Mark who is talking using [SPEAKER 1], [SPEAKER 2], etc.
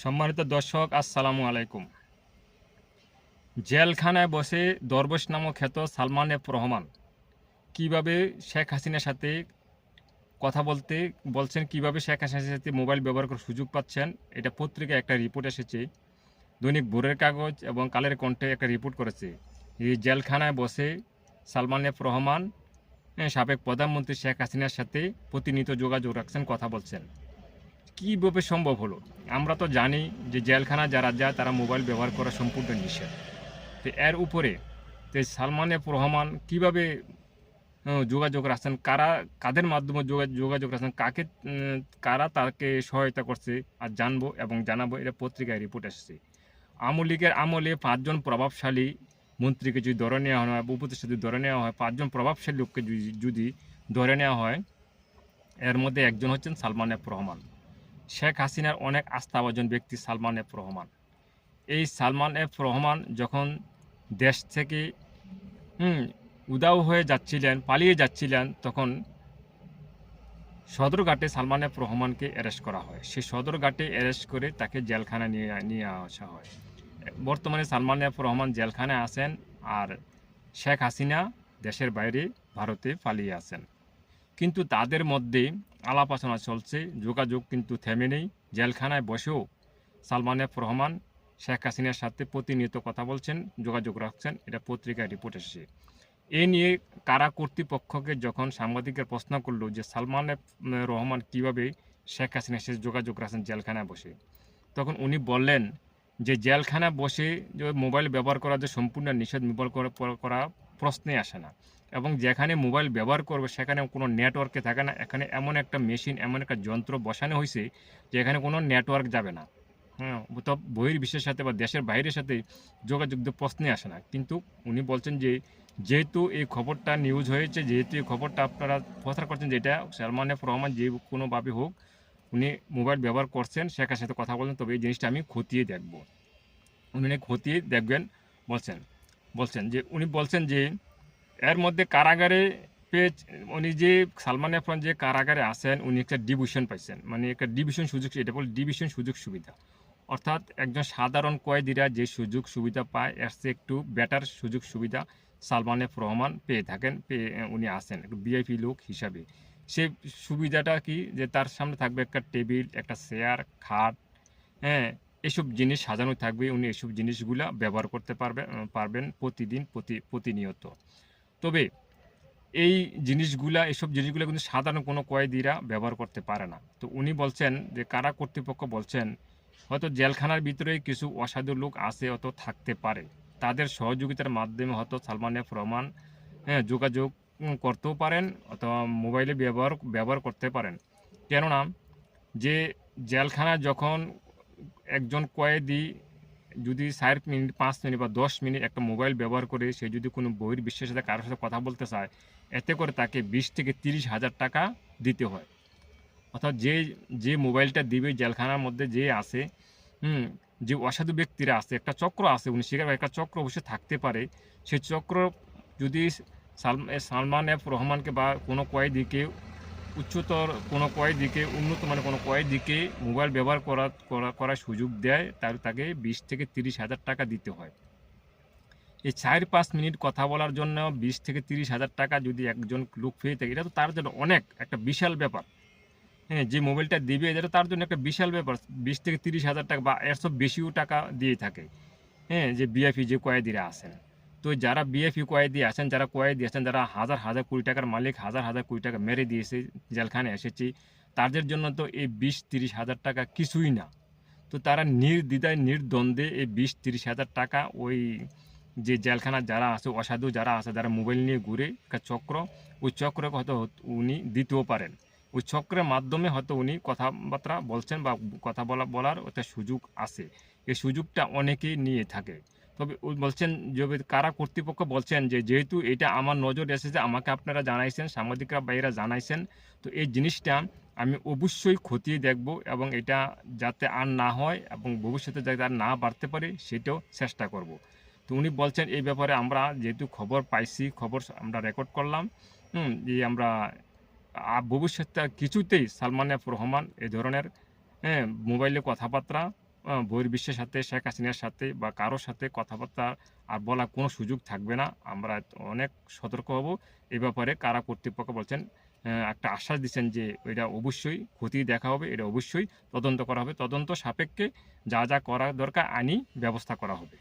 [SPEAKER 1] সম্মানিত দর্শক, আসসালামু আলাইকুম। জেলখানায় বসে দরবেশ নামক খ্যাত সালমান এফ রহমান কীভাবে শেখ হাসিনার সাথে কথা বলতে, বলছেন কীভাবে শেখ হাসিনার সাথে মোবাইল ব্যবহার করার সুযোগ পাচ্ছেন, এটা পত্রিকায় একটা রিপোর্ট এসেছে। দৈনিক ভোরের কাগজ এবং কালের কণ্ঠে একটা রিপোর্ট করেছে। এই জেলখানায় বসে সালমান এফ রহমান সাবেক প্রধানমন্ত্রী শেখ হাসিনার সাথে প্রতিনিয়ত যোগাযোগ রাখছেন, কথা বলছেন। কীভাবে সম্ভব হলো? আমরা তো জানি যে জেলখানা যারা যায়, তারা মোবাইল ব্যবহার করা সম্পূর্ণ নিষেধ। তো এর উপরে তো সালমান এফ রহমান কীভাবে যোগাযোগ রাখছেন? কারা, কাদের মাধ্যমে যোগা- যোগাযোগ রাখছেন? কাকে কারা তাকে সহায়তা করছে? আর জানব এবং জানাব, এটা পত্রিকায় রিপোর্ট এসেছে আওয়ামী লীগের আমলে পাঁচজন প্রভাবশালী মন্ত্রীকে যদি ধরে নেওয়া হয় উপদেষ্টা যদি ধরে নেওয়া হয়, পাঁচজন প্রভাবশালী লোককে যদি ধরে নেওয়া হয়, এর মধ্যে একজন হচ্ছেন সালমান এফ রহমান। শেখ হাসিনার অনেক আস্থাভাজন ব্যক্তি সালমান এফ রহমান। এই সালমান এফ রহমান যখন দেশ থেকে উদাও হয়ে যাচ্ছিলেন, পালিয়ে যাচ্ছিলেন, তখন সদরঘাটে সালমান এফ রহমানকে অ্যারেস্ট করা হয়। সেই সদরঘাটে অ্যারেস্ট করে তাকে জেলখানা নিয়ে নিয়ে আসা হয়। বর্তমানে সালমান এফ রহমান জেলখানায় আছেন আর শেখ হাসিনা দেশের বাইরে ভারতে পালিয়ে আছেন। কিন্তু তাদের মধ্যে আলাপ আলোচনা চলছে, যোগাযোগ কিন্তু থেমে নেই। জেলখানায় বসেও সালমান এফ রহমান, শেখ হাসিনার সাথে প্রতিনিয়ত কথা বলছেন, যোগাযোগ রাখছেন। এটা পত্রিকায় রিপোর্ট এসেছে। এ নিয়ে কারা কর্তৃপক্ষকে যখন সাংবাদিকের প্রশ্ন করল যে সালমান এফ রহমান কীভাবে শেখ হাসিনার সাথে যোগাযোগ রাখছেন জেলখানায় বসে, তখন উনি বললেন যে জেলখানায় বসে যে মোবাইল ব্যবহার করা যে সম্পূর্ণ নিষেধ করা- করা প্রশ্নে আসে না। এবং যেখানে মোবাইল ব্যবহার করবে, সেখানে কোনো নেটওয়ার্কে থাকে না। এখানে এমন একটা মেশিন এমন একটা যন্ত্র বসানো হয়েছে যে এখানে কোনো নেটওয়ার্ক যাবে না। হ্যাঁ তো বহির বিশ্বের সাথে বা দেশের বাইরের সাথে যোগাযোগ প্রশ্নে আসে না। কিন্তু উনি বলছেন যে, যেহেতু এই খবরটা নিউজ হয়েছে, যেহেতু এই খবরটা আপনারা প্রচার করছেন, যেটা সালমান এফ রহমান যে কোনোভাবে হোক, উনি মোবাইল ব্যবহার করছেন, শেখার সাথে কথা বলেন তবে এই জিনিসটা আমি খতিয়ে দেখব। উনি খতিয়ে দেখবেন, বলছেন বলছেন যে, উনি বলছেন যে এর মধ্যে কারাগারে পেয়ে উনি যে সালমান এফরান যে কারাগারে আছেন, উনি একটা ডিভিশন পাইছেন। মানে একটা ডিভিশন সুযোগ, এটা বলে ডিভিশন সুযোগ সুবিধা। অর্থাৎ একজন সাধারণ কয়েদিরা যে সুযোগ সুবিধা পায়, এর চেয়ে একটু বেটার সুযোগ সুবিধা সালমান এফ রহমান পেয়ে থাকেন, পেয়ে উনি আসেন একটু ভিআইপি লোক হিসাবে। সে সুবিধাটা কি? যে তার সামনে থাকবে একটা টেবিল, একটা চেয়ার খাট হ্যাঁ এসব জিনিস সাজানো থাকবে। উনি এসব জিনিসগুলা ব্যবহার করতে পারবেন পারবেন প্রতিদিন, প্রতি, প্রতিনিয়ত। তবে এই জিনিসগুলা, এসব জিনিসগুলো কিন্তু সাধারণ কোনো কয়েদিরা ব্যবহার করতে পারে না। তো উনি বলছেন যে, কারা কর্তৃপক্ষ বলছেন, হয়তো জেলখানার ভিতরে কিছু অসাধু লোক আছে অত থাকতে পারে। তাদের সহযোগিতার মাধ্যমে হয়তো সালমান এফ রহমান হ্যাঁ যোগাযোগ করতেও পারেন অথবা মোবাইলে ব্যবহার ব্যবহার করতে পারেন। কেননা যে জেলখানা যখন একজন কয়েদি যদি ষাট মিনিট, পাঁচ মিনিট বা দশ মিনিট একটা মোবাইল ব্যবহার করে সে যদি কোনো বহির বিশ্বের সাথে কারোর সাথে কথা বলতে চায়, এতে করে তাকে বিশ থেকে তিরিশ হাজার টাকা দিতে হয়। অর্থাৎ যে যে মোবাইলটা দিবে, জেলখানার মধ্যে যে আছে, হুম, যে অসাধু ব্যক্তিরা আছে, একটা চক্র আছে, উনি সেখানে একটা চক্র অবশ্যই থাকতে পারে সেই চক্র যদি সালমান এফ রহমানকে বা কোনো কয়েদিকে উচ্চতর কোনো কয়েদিকে উন্নত মানের কোনো কয়েদিকে মোবাইল ব্যবহার করা করা, করার সুযোগ দেয়, তার, তাকে বিশ থেকে তিরিশ হাজার টাকা দিতে হয়। এই চার পাঁচ মিনিট কথা বলার জন্য বিশ থেকে তিরিশ হাজার টাকা যদি একজন লোক পেয়ে থাকে, এটা তো তার জন্য অনেক, একটা বিশাল ব্যাপার। হ্যাঁ যে মোবাইলটা দিবে, এটা তার জন্য একটা বিশাল ব্যাপার। বিশ থেকে তিরিশ হাজার টাকা বা এর সব বেশিও টাকা দিয়ে থাকে। হ্যাঁ যে বিএফি যে কয়েদিরা আছেন। তো যারা বিএফি কয়েদি আছেন যারা কয়েদি আছেন যারা হাজার হাজার কোটি টাকার মালিক, হাজার হাজার কোটি টাকা মেরে দিয়েছে জেলখানে এসেছি, তাদের জন্য তো এই বিশ তিরিশ হাজার টাকা কিছুই না। তো তারা নির্দ্বিধায়, নির্দ্বন্দ্বে এই বিশ তিরিশ হাজার টাকা ওই যে জেলখানা যারা আছে, অসাধু যারা আছে, যারা মোবাইল নিয়ে ঘুরে, একটা চক্র, ওই চক্রকে হয়তো উনি দিতেও পারেন। ওই চক্রের মাধ্যমে হয়তো উনি কথাবার্তা বলছেন বা কথা বলা, বলার একটা সুযোগ আছে। এই সুযোগটা অনেকেই নিয়ে থাকে। তবে বলছেন যে কারা কর্তৃপক্ষ বলছেন যে, যেহেতু এটা আমার নজর এসেছে, আমাকে আপনারা জানাইছেন, সাংবাদিকরা বাইরা জানাইছেন, তো এই জিনিসটা আমি অবশ্যই খতিয়ে দেখব এবং এটা যাতে আর না হয় এবং ভবিষ্যতে যাতে আর না বাড়তে পারে, সেটাও চেষ্টা করব। তো উনি বলছেন, এই ব্যাপারে আমরা যেহেতু খবর পাইছি, খবর আমরা রেকর্ড করলাম, হুম, যে আমরা ভবিষ্যতে কিছুতেই সালমান এফ রহমান এ ধরনের হ্যাঁ মোবাইলে কথাবার্তা বহির্বিশ্বের সাথে, শেখ হাসিনার সাথে বা কারোর সাথে কথাবার্তা আর বলার কোনো সুযোগ থাকবে না। আমরা অনেক সতর্ক হব। এ ব্যাপারে কারা কর্তৃপক্ষ বলছেন একটা আশ্বাস দিচ্ছেন যে এটা অবশ্যই ক্ষতি দেখা হবে, এটা অবশ্যই তদন্ত করা হবে। তদন্ত সাপেক্ষে যা যা করা দরকার আনি ব্যবস্থা করা হবে।